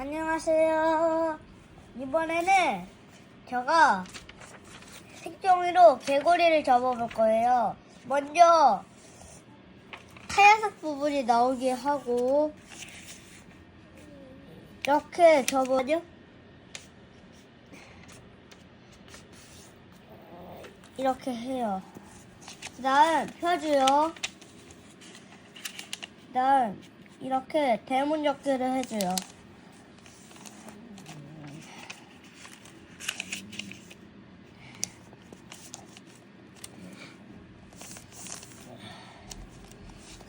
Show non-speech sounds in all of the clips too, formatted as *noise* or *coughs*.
안녕하세요. 이번에는 제가 색종이로 개구리를 접어볼 거예요. 먼저 하얀색 부분이 나오게 하고 이렇게 접어죠. 이렇게 해요. 그 다음 펴줘요. 그 다음 이렇게 대문적기를 해줘요.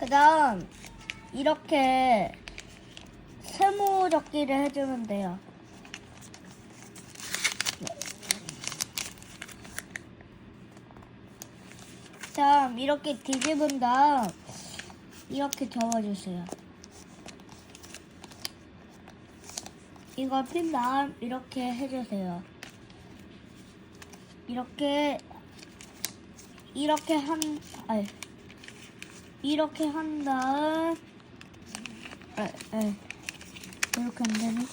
그 다음 이렇게 세모적기를 해주면 돼요. 다음 이렇게 뒤집은 다음 이렇게 접어주세요. 이걸 핀 다음 이렇게 해주세요. 이렇게 이렇게 한 아니 이렇게 한 다음 아, 아, 이렇게 안 되네.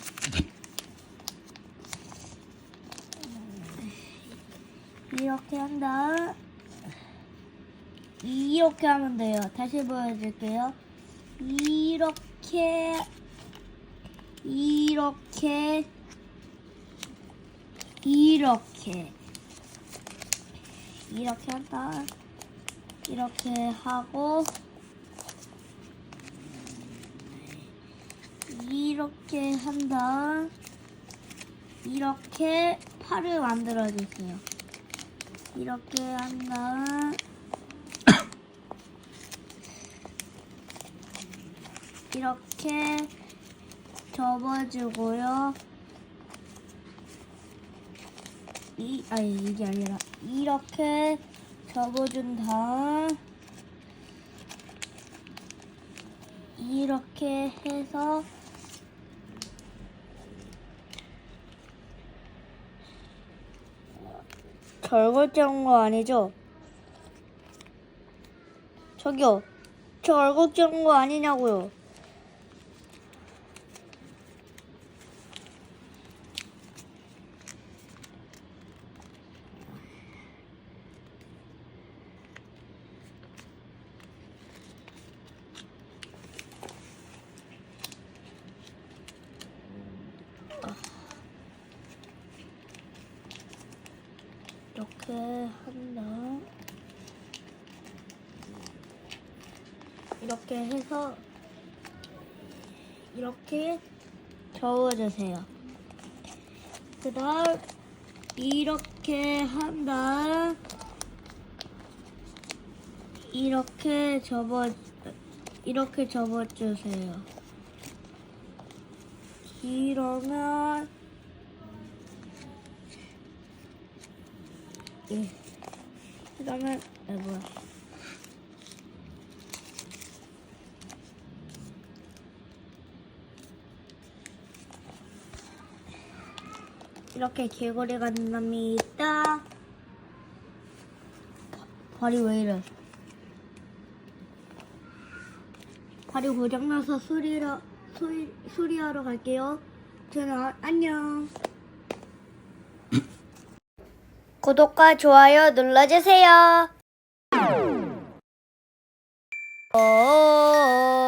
이렇게 한 다음 이렇게 하면 돼요. 다시 보여드릴게요. 이렇게 이렇게 이렇게 이렇게 한 다음 이렇게 하고 이렇게 한 다음 이렇게 팔을 만들어 주세요. 이렇게 한 다음 *coughs* 이렇게 접어주고요. 이 아니 이게 아니라 이렇게 접어준 다음 이렇게 해서 찍은 거 아니죠? 저기요, 저 찍은 거 아니냐고요? 이렇게 한 다음 이렇게 해서 이렇게 저어주세요. 그 다음 이렇게 한 다음 이렇게 접어 이렇게 접어주세요. 이러면 예. 그 다음에 아 뭐야? 이렇게 개구리가 된답니다. 발이 왜 이래? 발이 고장나서 수리라 수리, 수리하러 갈게요. 저는 안녕. 구독과 좋아요 눌러주세요. 어, 어, 어.